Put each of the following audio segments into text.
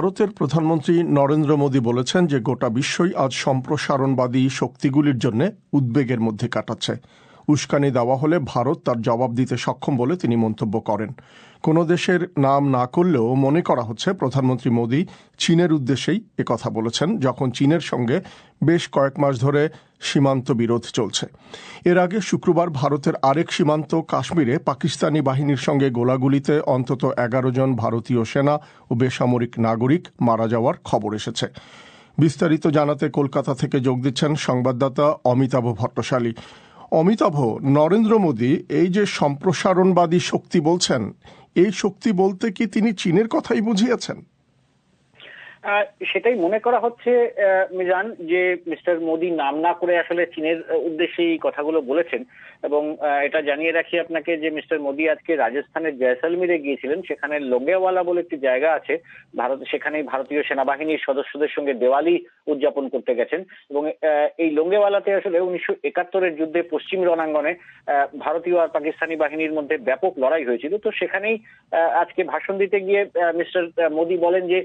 ভারতের প্রধানমন্ত্রী নরেন্দ্র মোদী বলেছেন যে গোটা বিশ্বই আজ সম্প্রসারণবাদী শক্তিগুলির জন্য উদ্বেগের মধ্যে কাটাচ্ছে। উস্কানি দেওয়া হলে ভারত তার জবাব দিতে সক্ষম বলে তিনি মন্তব্য করেন। কোনো দেশের নাম না করলেও মনে করা হচ্ছে প্রধানমন্ত্রী মোদী চীনের উদ্দেশ্যেই কথা বলেছেন, যখন চীনের সঙ্গে বেশ কয়েক মাস ধরে সীমান্ত বিরোধ চলছে। এর আগে শুক্রবার ভারতের আরেক সীমান্ত কাশ্মীরে পাকিস্তানি বাহিনীর সঙ্গে গোলাগুলিতে অন্তত এগারো জন ভারতীয় সেনা ও বেসামরিক নাগরিক মারা যাওয়ার খবর এসেছে। বিস্তারিত জানাতে কলকাতা থেকে যোগ দিচ্ছেন সংবাদদাতা অমিতাভ ভট্টশালী। অমিতাভ, নরেন্দ্র মোদী, এই যে সম্প্রসারণবাদী শক্তি বলছেন, এই শক্তি বলতে কি তিনি চীনের কথাই বুঝিয়েছেন? সেটাই মনে করা হচ্ছে মিজান, যে মিস্টার মোদি নাম না করে আসলে চীনের উদ্দেশ্যে এই কথাগুলো বলেছেন। এবং এটা জানিয়ে রাখি আপনাকে যে মিস্টার মোদি আজকে রাজস্থানের জয়সালমিরে গিয়েছিলেন, সেখানে লোঙ্গেওয়ালা বলে একটি জায়গা আছে। ভারত সেখানে ভারতীয় সেনাবাহিনীর সদস্যদের সঙ্গে দেওয়ালি উদযাপন করতে গেছেন। এবং এই লোঙ্গেওয়ালাতে আসলে উনিশশো একাত্তরের যুদ্ধে পশ্চিম রণাঙ্গনে ভারতীয় আর পাকিস্তানি বাহিনীর মধ্যে ব্যাপক লড়াই হয়েছিল। তো সেখানেই আজকে ভাষণ দিতে গিয়ে মিস্টার মোদি বলেন যে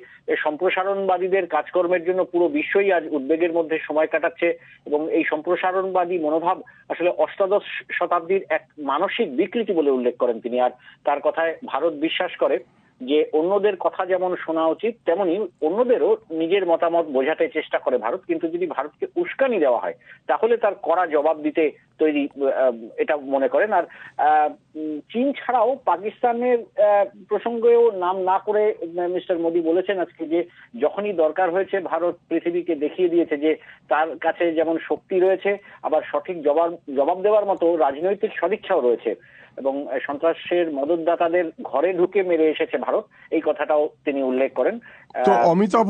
সম্প্রসারণবাদীদের কাজকর্মের জন্য পুরো বিশ্বই আজ উদ্বেগের মধ্যে সময় কাটাচ্ছে এবং এই সম্প্রসারণবাদী মনোভাব আসলে অষ্টাদশ শতাব্দীর এক মানসিক বিকৃতি বলে উল্লেখ করেন তিনি। আর তার কথায় ভারত বিশ্বাস করে যে অন্যদের কথা যেমন শোনা উচিত, তেমনি অন্যদেরও নিজের মতামত বোঝাতে চেষ্টা করে ভারত। কিন্তু যদি ভারতকে উস্কানি দেওয়া হয়, তাহলে তার কড়া জবাব দিতে তৈরি এটা মনে করেন। আর চীন ছাড়াও পাকিস্তানের প্রসঙ্গেও নাম না করে মিস্টার মোদী বলেছেন আজকে যে যখনই দরকার হয়েছে ভারত পৃথিবীকে দেখিয়ে দিয়েছে যে তার কাছে যেমন শক্তি রয়েছে, আবার সঠিক জবাব জবাব দেওয়ার মতো রাজনৈতিক সদিচ্ছাও রয়েছে। এবং সন্ত্রাসের মদতদাতাদের ঘরে ঢুকে মেরে এসেছে ভারত। এই কথাটাও তিনি উল্লেখ করেন। তো অমিতাভ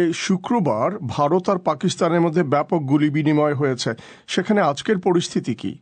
এই শুক্রবার ভারত আর পাকিস্তানের মধ্যে ব্যাপক গুলি বিনিময় হয়েছে। সেখানে আজকের পরিস্থিতি কি?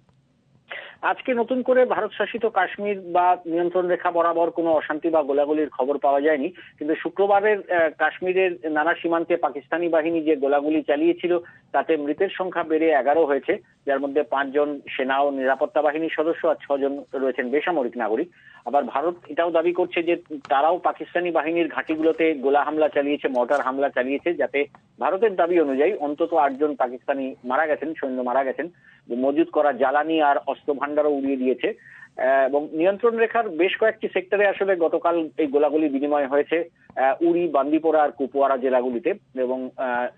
আজকে নতুন করে ভারত শাসিত কাশ্মীর বা নিয়ন্ত্রণ রেখা বরাবর কোনো অশান্তি বা গোলাগুলির খবর পাওয়া যায়নি। কিন্তু শুক্রবারের কাশ্মীরের নানা সীমান্তে পাকিস্তানি বাহিনী যে গোলাগুলি চালিয়েছিল, তাতে মৃতের সংখ্যা বেড়ে এগারো হয়েছে, যার মধ্যে পাঁচজন সেনা ও নিরাপত্তা বাহিনীর সদস্য আর ছজন রয়েছেন বেসামরিক নাগরিক। আবার ভারত এটাও দাবি করছে যে তারাও পাকিস্তানি বাহিনীর ঘাঁটিগুলোতে গোলা হামলা চালিয়েছে, মর্টার হামলা চালিয়েছে, যাতে ভারতের দাবি অনুযায়ী অন্তত আটজন পাকিস্তানি মারা গেছেন, সৈন্য মারা গেছেন। মজুদ করা জ্বালানি আর অস্ত্র ভান্ডারও উড়িয়ে দিয়েছে। এবং নিয়ন্ত্রণ রেখার বেশ কয়েকটি সেক্টরে আসলে গতকাল এই গোলাগুলি বিনিময় হয়েছে। উড়ি, বান্দিপোরা আর কুপওয়ারা জেলাগুলিতে। এবং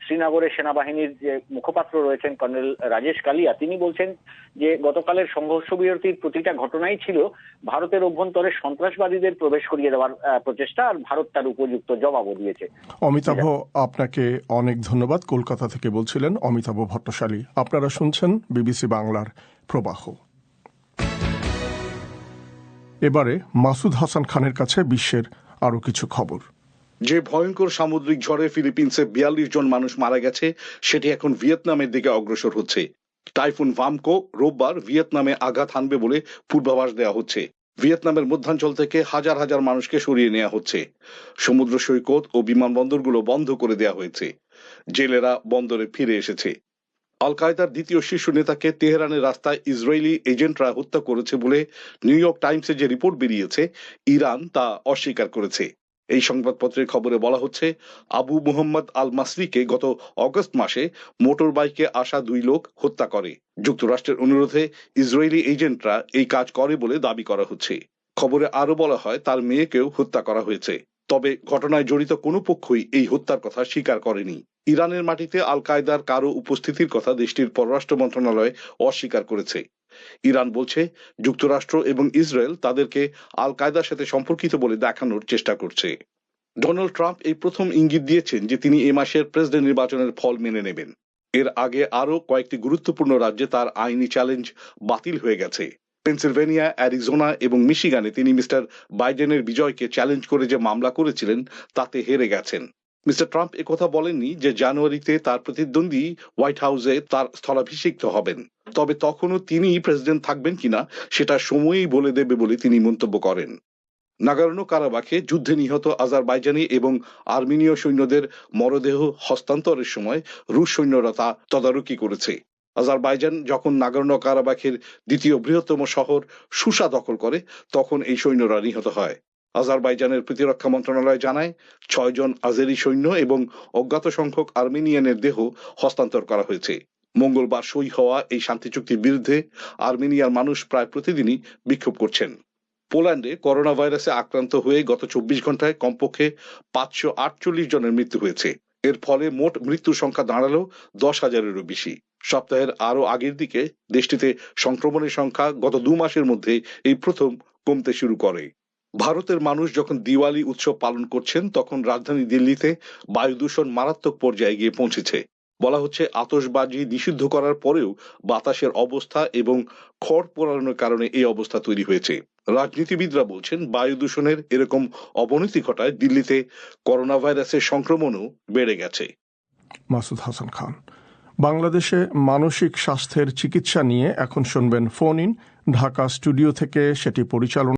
শ্রীনগরের সেনাবাহিনীর যে মুখপাত্র রয়েছেন কর্নেল রাজেশ কালিয়া, তিনি বলছেন যে গতকালের সংঘর্ষ বিরতির প্রতিটা ঘটনাই ছিল ভারতের অভ্যন্তরে সন্ত্রাসবাদীদের প্রবেশ করিয়ে দেওয়ার প্রচেষ্টা আর ভারত তার উপযুক্ত জবাবও দিয়েছে। অমিতাভ, আপনাকে অনেক ধন্যবাদ। কলকাতা থেকে বলছিলেন অমিতাভ ভট্টশালী আপনারা শুনছেন বিবিসি বাংলার প্রবাহ। এবারে মাসুদ হাসান খানের কাছে বিশ্বের আরও কিছু খবর। যে ভয়ঙ্কর সামুদ্রিক ঝড়ে ফিলিপিন্সে বিয়াল্লিশ জন মানুষ মারা গেছে, সেটি এখন ভিয়েতনামের দিকে অগ্রসর হচ্ছে। টাইফুন ভামকো রোববার ভিয়েতনামে আঘাত হানবে বলে পূর্বাভাস দেওয়া হচ্ছে। ভিয়েতনামের মধ্যাঞ্চল থেকে হাজার হাজার মানুষকে সরিয়ে নেওয়া হচ্ছে। সমুদ্র সৈকত ও বিমানবন্দরগুলো বন্ধ করে দেওয়া হয়েছে। জেলেরা বন্দরে ফিরে এসেছে। আল কায়দার দ্বিতীয় শীর্ষ নেতাকে তেহরানের রাস্তায় ইসরায়েলি এজেন্টরা হত্যা করেছে বলে নিউ ইয়র্ক টাইমসে যে রিপোর্ট বেরিয়েছে, ইরান তা অস্বীকার করেছে। এই সংবাদপত্রের খবরে বলা হচ্ছে, আবু মুহম্মদ আল মাসরিকে গত অগস্ট মাসে মোটর বাইকে আসা দুই লোক হত্যা করে। যুক্তরাষ্ট্রের অনুরোধে ইসরায়েলি এজেন্টরা এই কাজ করে বলে দাবি করা হচ্ছে। খবরে আরও বলা হয়, তার মেয়েকেও হত্যা করা হয়েছে। তবে ঘটনায় জড়িত কোনো পক্ষই এই হত্যার কথা স্বীকার করেনি। ইরানের মাটিতে আল কায়দার কারও উপস্থিতির কথা দেশটির পররাষ্ট্র মন্ত্রণালয় অস্বীকার করেছে। ইরান বলছে, যুক্তরাষ্ট্র এবং ইসরায়েল তাদেরকে আল কায়দার সাথে সম্পর্কিত বলে দেখানোর চেষ্টা করছে। ডোনাল্ড ট্রাম্প এই প্রথম ইঙ্গিত দিয়েছেন যে তিনি এ মাসের প্রেসিডেন্ট নির্বাচনের ফল মেনে নেবেন। এর আগে আরও কয়েকটি গুরুত্বপূর্ণ রাজ্যে তার আইনি চ্যালেঞ্জ বাতিল হয়ে গেছে। পেনসিলভেনিয়া, অ্যারিজোনা এবং মিশিগানে তিনি মিস্টার বাইডেনের বিজয়কে চ্যালেঞ্জ করে যে মামলা করেছিলেন, তাতে হেরে গেছেন। মিস্টার ট্রাম্প একথা বলেননি যে জানুয়ারিতে তার প্রতিদ্বন্দ্বী হোয়াইট হাউসে তার স্থলাভিষিক্ত হবেন। তবে তখনও তিনি প্রেসিডেন্ট থাকবেন কিনা সেটা সময়ই বলে দেবে বলে তিনি মন্তব্য করেন। নাগারনো কারাবাখে যুদ্ধে নিহত আজারবাইজানি এবং আর্মেনীয় সৈন্যদের মরদেহ হস্তান্তরের সময় রুশ সৈন্যরা তা তদারকি করেছে। আজারবাইজান যখন নাগর্ণ কারাবাখের দ্বিতীয় বৃহত্তম শহর সুসা দখল করে, তখন এই সৈন্যরা নিহত হয়। আজারবাইজানের প্রতিরক্ষা মন্ত্রণালয় জানায় ছয়জন আজেরি সৈন্য এবং অজ্ঞাত সংখ্যক আর্মেনিয়ানের দেহ হস্তান্তর করা হয়েছে। মঙ্গলবার সই হওয়া এই শান্তি চুক্তির বিরুদ্ধে আর্মেনিয়ার মানুষ প্রায় প্রতিদিনই বিক্ষোভ করছেন। পোল্যান্ডে করোনা ভাইরাসে আক্রান্ত হয়ে গত চব্বিশ ঘন্টায় কমপক্ষে পাঁচশো আটচল্লিশ জনের মৃত্যু হয়েছে। এর ফলে মোট মৃত্যুর সংখ্যা দাঁড়াল দশ হাজারেরও বেশি। সপ্তাহের আরও আগের দিকে দেশটিতে সংক্রমণের সংখ্যা গত দু মাসের মধ্যে এই প্রথম কমতে শুরু করে। ভারতের মানুষ যখন দিওয়ালি উৎসব পালন করছেন, তখন রাজধানী দিল্লিতে বায়ু দূষণ মারাত্মক পর্যায়ে গিয়ে পৌঁছেছে। বলা হচ্ছে, আতশবাজি নিষিদ্ধ করার পরেও বাতাসের অবস্থা এবং খড় পোড়ানোর কারণে এই অবস্থা তৈরি হয়েছে। রাজনীতিবিদরা বলছেন, বায়ু দূষণের এরকম অবনতি ঘটায় দিল্লিতে করোনা ভাইরাসের সংক্রমণও বেড়ে গেছে। মাসুদ হাসান খান। বাংলাদেশে মানসিক স্বাস্থ্যের চিকিৎসা নিয়ে এখন শুনবেন ফোন ইন, ঢাকা স্টুডিও থেকে সেটি পরিচালনা